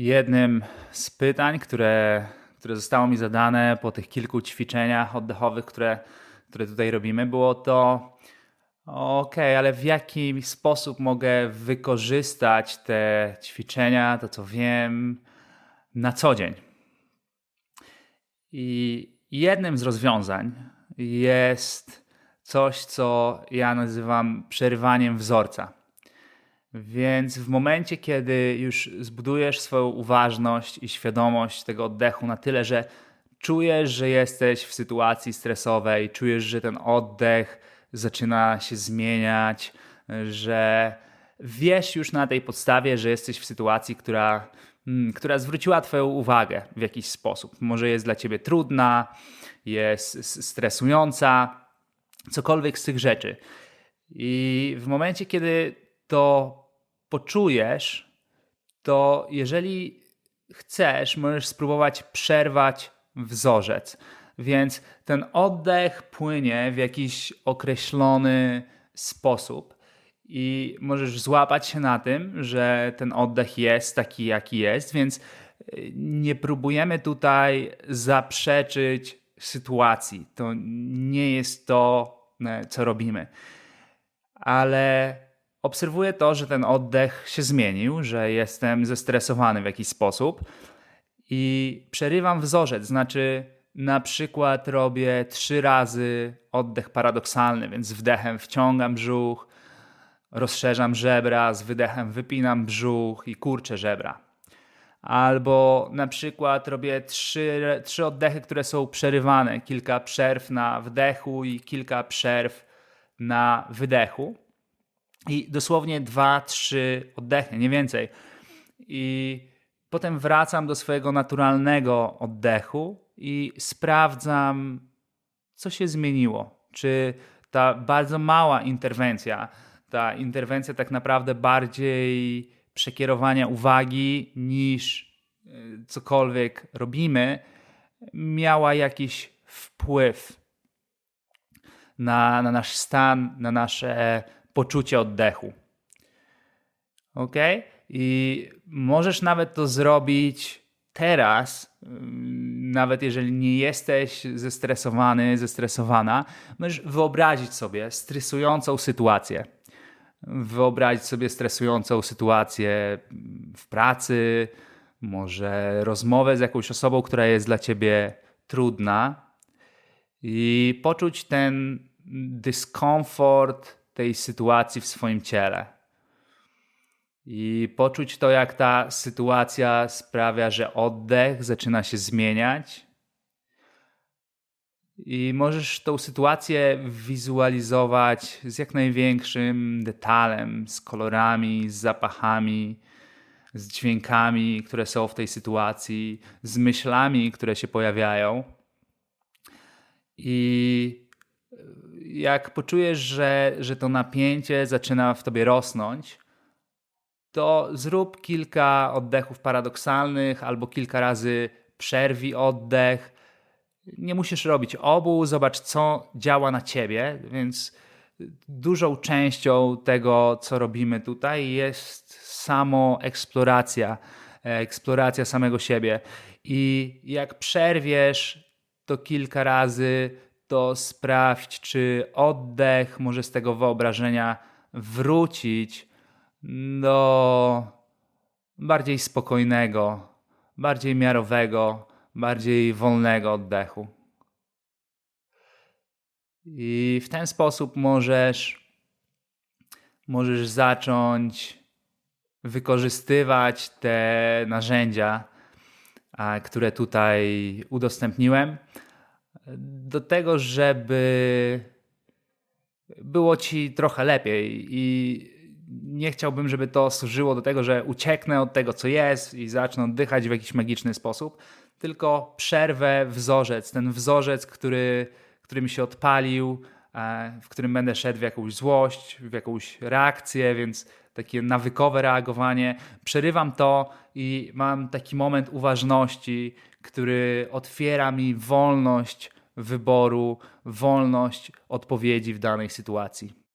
Jednym z pytań, które, które zostało mi zadane po tych kilku ćwiczeniach oddechowych, które, które tutaj robimy, było to: OK, ale w jaki sposób mogę wykorzystać te ćwiczenia, to co wiem, na co dzień? I jednym z rozwiązań jest coś, co ja nazywam przerywaniem wzorca. Więc w momencie, kiedy już zbudujesz swoją uważność i świadomość tego oddechu na tyle, że czujesz, że jesteś w sytuacji stresowej, czujesz, że ten oddech zaczyna się zmieniać, że wiesz już na tej podstawie, że jesteś w sytuacji, która, mm, która zwróciła Twoją uwagę w jakiś sposób. Może jest dla Ciebie trudna, jest stresująca, cokolwiek z tych rzeczy. I w momencie, kiedy to poczujesz, to jeżeli chcesz, możesz spróbować przerwać wzorzec. Więc ten oddech płynie w jakiś określony sposób. I możesz złapać się na tym, że ten oddech jest taki, jaki jest, więc e, nie próbujemy tutaj zaprzeczyć sytuacji. To nie jest to, e, co robimy. Ale obserwuję to, że ten oddech się zmienił, że jestem zestresowany w jakiś sposób i przerywam wzorzec, znaczy na przykład robię trzy razy oddech paradoksalny, więc wdechem wciągam brzuch, rozszerzam żebra, z wydechem wypinam brzuch i kurczę żebra. Albo na przykład robię trzy, trzy oddechy, które są przerywane, kilka przerw na wdechu i kilka przerw na wydechu i dosłownie dwa, trzy oddechy, nie więcej. I potem wracam do swojego naturalnego oddechu i sprawdzam, co się zmieniło. Czy ta bardzo mała interwencja, ta interwencja tak naprawdę bardziej przekierowania uwagi niż e, cokolwiek robimy, miała jakiś wpływ na, na nasz stan, na nasze poczucie oddechu. Ok? I możesz nawet to zrobić teraz, mm, nawet jeżeli nie jesteś zestresowany, zestresowana, możesz wyobrazić sobie stresującą sytuację. Wyobrazić sobie stresującą sytuację w pracy, może rozmowę z jakąś osobą, która jest dla ciebie trudna i poczuć ten dyskomfort, tej sytuacji w swoim ciele. I poczuć to, jak ta sytuacja sprawia, że oddech zaczyna się zmieniać. I możesz tą sytuację wizualizować z jak największym detalem, z kolorami, z zapachami, z dźwiękami, które są w tej sytuacji, z myślami, które się pojawiają. I jak poczujesz, że, że to napięcie zaczyna w tobie rosnąć, to zrób kilka oddechów paradoksalnych albo kilka razy przerwij oddech. Nie musisz robić obu, zobacz, co działa na ciebie, więc dużą częścią tego, co robimy tutaj, jest samo eksploracja, eksploracja samego siebie. I jak przerwiesz to kilka razy, to sprawdź, czy oddech może z tego wyobrażenia wrócić do bardziej spokojnego, bardziej miarowego, bardziej wolnego oddechu. I w ten sposób możesz, możesz zacząć wykorzystywać te narzędzia, które tutaj udostępniłem do tego, żeby było ci trochę lepiej i nie chciałbym, żeby to służyło do tego, że ucieknę od tego, co jest i zacznę oddychać w jakiś magiczny sposób, tylko przerwę wzorzec, ten wzorzec, który, który mi się odpalił, e, w którym będę szedł w jakąś złość, w jakąś reakcję, więc takie nawykowe reagowanie. Przerywam to i mam taki moment uważności, który otwiera mi wolność wyboru, wolność odpowiedzi w danej sytuacji.